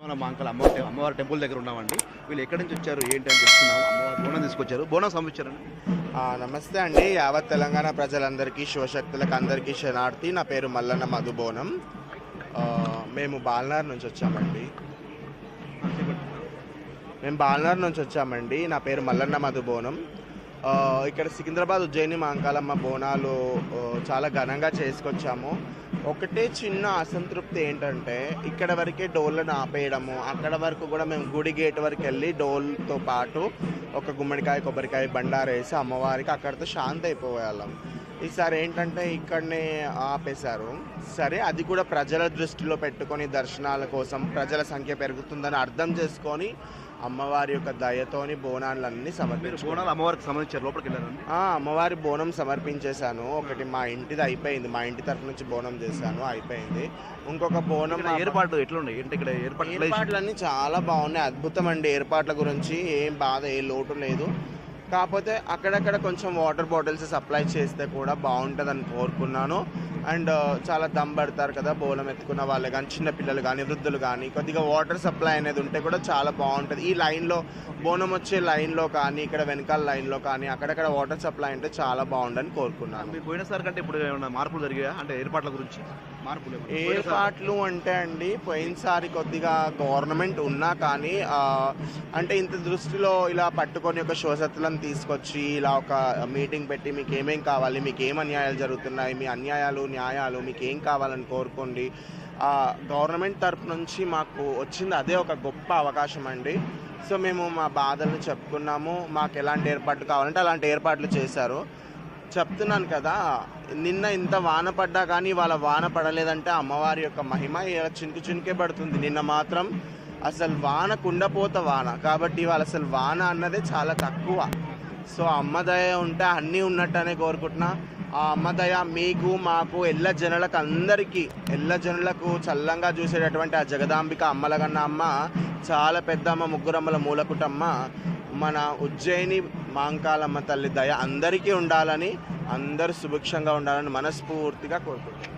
మన మా అంకల్ అమ్మవారి అమ్మవారి టెంపుల్ దగ్గర ఉన్నామండి. వీళ్ళు ఎక్కడి నుంచి వచ్చారు ఏంటి అని తెలుసుకున్నాము అమ్మవారి బోనం తీసుకొచ్చారు. బోనం సమర్పించారండి ఆ, నమస్తే అండి. యావత్ తెలంగాణ ప్రజలందరికీ శివశక్తులకు అందరికీ శనార్థి నా పేరు మల్లన్న మధుబోనం మేము బాల్నార్ నుంచి వచ్చామండి. మేము బాల్నార్ నుంచి వచ్చామండి. నా పేరు మల్లన్న మధుబోనం ఇక్కడ సికింద్రాబాద్ ఉజ్జయిని మాంకాలమ్మ బోనాలు చాలా ఘనంగా చేసుకొచ్చాము. ఒకటే చిన్న అసంతృప్తి ఏంటంటే ఇక్కడ వరకే డోళ్ళను ఆపేయడము. అక్కడ వరకు కూడా మేము గుడి గేట్ వరకు వెళ్ళి డోల్తో పాటు ఒక గుమ్మడికాయ కొబ్బరికాయ బండారేసి అమ్మవారికి అక్కడితో శాంతి అయిపోయేవాళ్ళం ఈసారి ఏంటంటే ఇక్కడనే ఆపేశారు. సరే అది కూడా ప్రజల దృష్టిలో పెట్టుకొని దర్శనాల కోసం ప్రజల సంఖ్య పెరుగుతుందని అర్థం చేసుకొని అమ్మవారి యొక్క దయతోని బోనాలన్నీ సమర్పించారు బోనాలు అమ్మవారికి సంబంధించారు లోపలికి అమ్మవారి బోనం సమర్పించేశాను. ఒకటి మా ఇంటిది అయిపోయింది. మా ఇంటి తరఫు నుంచి బోనం చేశాను అయిపోయింది. ఇంకొక బోనం ఏర్పాట్లు ఎట్లున్నాయి? ఏంటి ఇక్కడ ఏర్పాట్లు? ఏర్పాట్లన్నీ చాలా బాగున్నాయి. అద్భుతం అండి ఏర్పాట్ల గురించి. ఏం బాధ ఏ లోటు లేదు. కాకపోతే అక్కడక్కడ కొంచెం వాటర్ బాటిల్స్ సప్లై చేస్తే కూడా బాగుంటుందని కోరుకున్నాను. అండ్ చాలా దమ్ పడతారు కదా బోనం ఎత్తుకున్న వాళ్ళు కానీ చిన్న పిల్లలు కానీ వృద్ధులు కానీ. కొద్దిగా వాటర్ సప్లై అనేది ఉంటే కూడా చాలా బాగుంటుంది. ఈ లైన్లో బోనం వచ్చే లైన్లో కానీ ఇక్కడ వెనకాల లైన్లో కానీ అక్కడక్కడ వాటర్ సప్లై అంటే చాలా బాగుండని కోరుకున్నాను. మీరు పోయినసారి కంటే ఇప్పుడు ఏమైనా మార్పులు జరిగాయా? అంటే ఏర్పాట్ల గురించి. మార్పులు ఏర్పాట్లు అంటే అండి పోయినసారి కొద్దిగా గవర్నమెంట్ ఉన్నా కానీ అంటే ఇంత దృష్టిలో ఇలా పట్టుకొని ఒక శోసత్తులను తీసుకొచ్చి ఇలా ఒక మీటింగ్ పెట్టి మీకు ఏమేం కావాలి మీకు ఏం అన్యాయాలు జరుగుతున్నాయి మీ అన్యాయాలు న్యాయాలు మీకు ఏం కావాలని కోరుకోండి. ఆ, గవర్నమెంట్ తరపు నుంచి మాకు వచ్చింది అదే ఒక గొప్ప అవకాశం అండి. సో మేము మా బాధలను చెప్పుకున్నాము. మాకు ఎలాంటి ఏర్పాట్లు కావాలంటే అలాంటి ఏర్పాట్లు చేశారు. చెప్తున్నాను కదా నిన్న ఇంత వాన పడ్డా కానీ వాళ్ళ వాన పడలేదంటే అమ్మవారి యొక్క మహిమ ఇలా చినుకు చినుకే పడుతుంది. నిన్న మాత్రం అసలు వాన కుండపోత వాన. కాబట్టి వాళ్ళు అసలు వాన అన్నదే చాలా తక్కువ. సో అమ్మ దయ ఉంటే అన్నీ ఉన్నట్టనే కోరుకుంటున్నా. ఆ అమ్మ దయ మీకు మాకు ఎల్ల జనులకు అందరికీ ఎల్ల జనులకు చల్లంగా చూసేటటువంటి ఆ జగదాంబిక అమ్మలగన్న అమ్మ చాలా పెద్ద అమ్మ ముగ్గురమ్మల మూలకుటమ్మ మన ఉజ్జయిని మాంకాలమ్మ తల్లి దయ అందరికీ ఉండాలని అందరూ సుభిక్షంగా ఉండాలని మనస్ఫూర్తిగా కోరుకుంటున్నాను